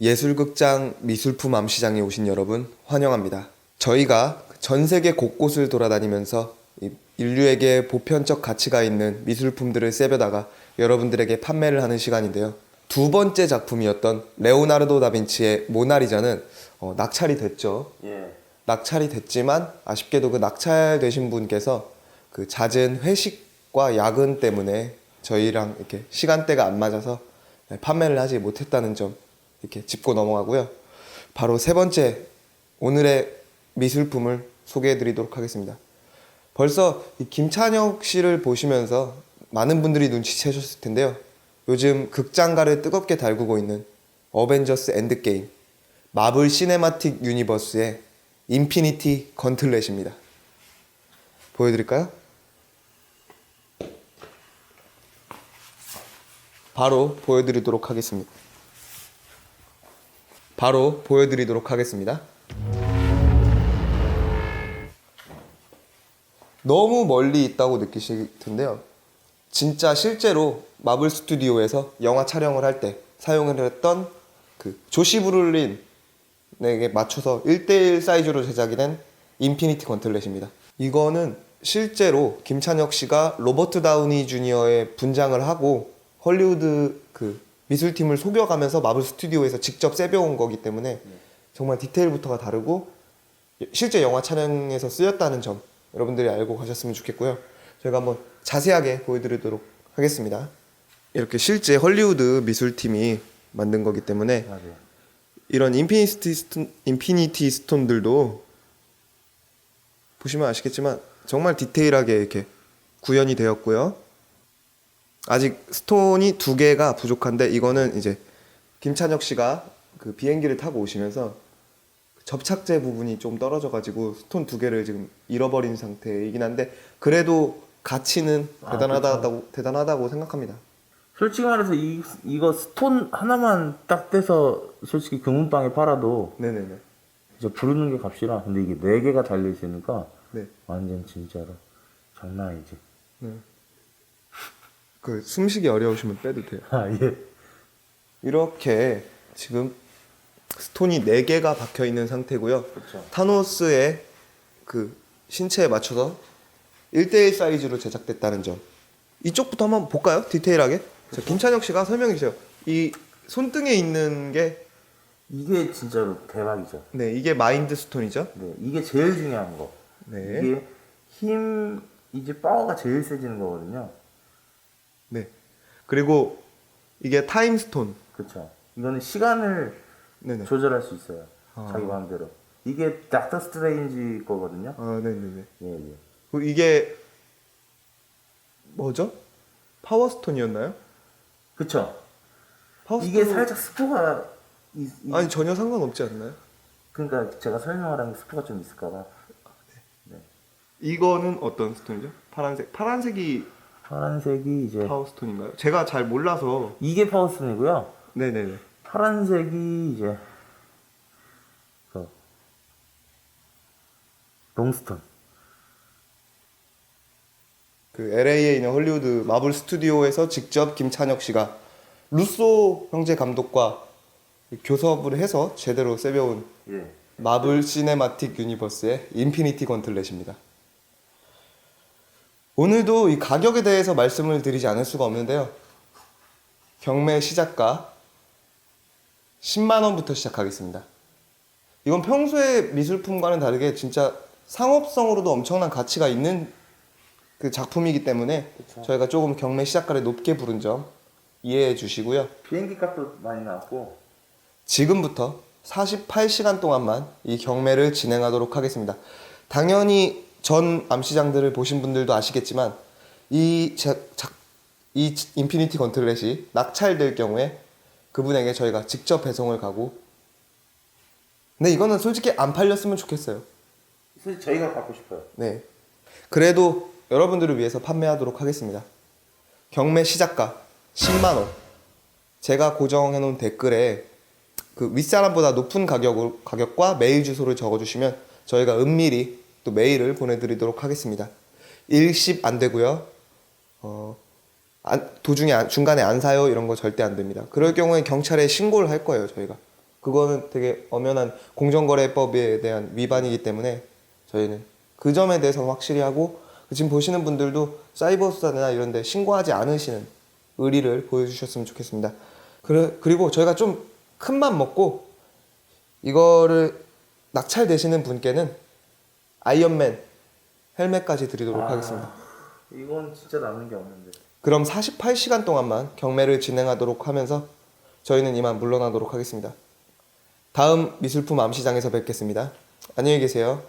예술극장 미술품 암시장에 오신 여러분 환영합니다. 저희가 전 세계 곳곳을 돌아다니면서 이 인류에게 보편적 가치가 있는 미술품들을 세벼다가 여러분들에게 판매를 하는 시간인데요. 두 번째 작품이었던 레오나르도 다빈치의 모나리자는 어, 낙찰이 됐죠. 예. 낙찰이 됐지만 아쉽게도 그 낙찰되신 분께서 그 잦은 회식과 야근 때문에 저희랑 이렇게 시간대가 안 맞아서 판매를 하지 못했다는 점 이렇게 짚고 넘어가고요. 바로 세 번째 오늘의 미술품을 소개해 드리도록 하겠습니다. 벌써 이 김찬혁 씨를 보시면서 많은 분들이 눈치채셨을 텐데요. 요즘 극장가를 뜨겁게 달구고 있는 어벤져스 엔드게임 마블 시네마틱 유니버스의 인피니티 건틀렛입니다. 보여드릴까요? 바로 보여드리도록 하겠습니다. 바로 보여드리도록 하겠습니다. 너무 멀리 있다고 느끼실 텐데요. 진짜 실제로 마블 스튜디오에서 영화 촬영을 할 때 사용을 했던 그 조시 브룰린에게 맞춰서 1대1 사이즈로 제작이 된 인피니티 건틀렛입니다. 이거는 실제로 김찬혁 씨가 로버트 다우니 주니어의 분장을 하고 헐리우드 그 미술팀을 속여가면서 마블 스튜디오에서 직접 세벼온 거기 때문에 정말 디테일부터가 다르고 실제 영화 촬영에서 쓰였다는 점 여러분들이 알고 가셨으면 좋겠고요. 저희가 한번 자세하게 보여드리도록 하겠습니다. 이렇게 실제 헐리우드 미술팀이 만든 거기 때문에 맞아요. 이런 인피니티 스톤, 인피니티 스톤들도 보시면 아시겠지만 정말 디테일하게 이렇게 구현이 되었고요. 아직 스톤이 두 개가 부족한데 이거는 이제 김찬혁 씨가 그 비행기를 타고 오시면서 접착제 부분이 좀 떨어져 가지고 스톤 두 개를 지금 잃어버린 상태이긴 한데 그래도 가치는 아, 대단하다고 대단하다고 생각합니다. 솔직히 말해서 이 이거 스톤 하나만 딱 떼서 솔직히 금은방에 팔아도 네네네. 이제 부르는 게 값이라. 근데 이게 네 개가 달려 있으니까 네. 완전 진짜로 장난 아니지. 네. 그 숨쉬기 어려우시면 빼도 돼요. 아 예. 이렇게 지금 스톤이 4개가 박혀 있는 상태고요. 그렇죠. 타노스의 그 신체에 맞춰서 1대1 사이즈로 제작됐다는 점. 이쪽부터 한번 볼까요? 디테일하게. 자, 김찬혁 씨가 설명해 주세요. 이 손등에 있는 게 이게 진짜로 대박이죠. 네, 이게 마인드 스톤이죠. 네, 이게 제일 중요한 거. 네. 이게 힘 이제 파워가 제일 세지는 거거든요. 네. 그리고 이게 타임 스톤. 그렇죠. 이거는 시간을 네네. 조절할 수 있어요. 아. 자기 마음대로. 이게 닥터 스트레인지 거거든요. 아, 네네네. 예, 예. 그리고 이게 뭐죠? 파워 스톤이었나요? 그쵸. 파워 이게 살짝 스포가 이, 이- 아니 전혀 상관없지 않나요? 그러니까 제가 게 스포가 좀 있을까봐. 이거는 어떤 스톤이죠? 파란색. 파란색이 파란색이 이제 파워 스톤인가요? 제가 잘 몰라서. 이게 파워스톤이고요. 네네네. 파란색이 이제 그 롱스톤. 그 LA에 있는 헐리우드 마블 스튜디오에서 직접 김찬혁 씨가 루소 형제 감독과 교섭을 해서 제대로 세벼온 예. 마블 시네마틱 유니버스의 인피니티 건틀렛입니다. 오늘도 이 가격에 대해서 말씀을 드리지 않을 수가 없는데요. 경매 시작가 10만 원부터 시작하겠습니다. 이건 평소의 미술품과는 다르게 진짜 상업성으로도 엄청난 가치가 있는 그 작품이기 때문에 그쵸. 저희가 조금 경매 시작가를 높게 부른 점 이해해 주시고요. 비행기 값도 많이 나왔고 지금부터 48시간 동안만 이 경매를 진행하도록 하겠습니다. 당연히 전 암시장들을 보신 분들도 아시겠지만 이, 자, 작- 이 인피니티 건틀렛이 낙찰될 경우에 그분에게 저희가 직접 배송을 가고 근데 이거는 솔직히 안 팔렸으면 좋겠어요. 사실 저희가 갖고 싶어요. 네. 그래도 여러분들을 위해서 판매하도록 하겠습니다. 경매 시작가 10만 원. 제가 고정해 놓은 댓글에 그 윗사람보다 높은 가격을, 가격과 메일 주소를 적어 주시면 저희가 은밀히 또 메일을 보내 드리도록 하겠습니다. 일십 안 되고요. 어, 안- 도중에 안- 중간에 안 사요 이런 거 절대 안 됩니다. 그럴 경우에 경찰에 신고를 할 거예요, 저희가. 그거는 되게 엄연한 공정거래법에 대한 위반이기 때문에 저희는 그 점에 대해서 확실히 하고 지금 보시는 분들도 사이버 수사나 이런 데 신고하지 않으시는 의리를 보여주셨으면 좋겠습니다. 그리고 저희가 좀 큰 맘 먹고 이거를 낙찰되시는 분께는 아이언맨 헬멧까지 드리도록 아. 하겠습니다. 이건 진짜 남는 게 없는데. 그럼 48시간 동안만 경매를 진행하도록 하면서 저희는 이만 물러나도록 하겠습니다. 다음 미술품 암시장에서 뵙겠습니다. 안녕히 계세요.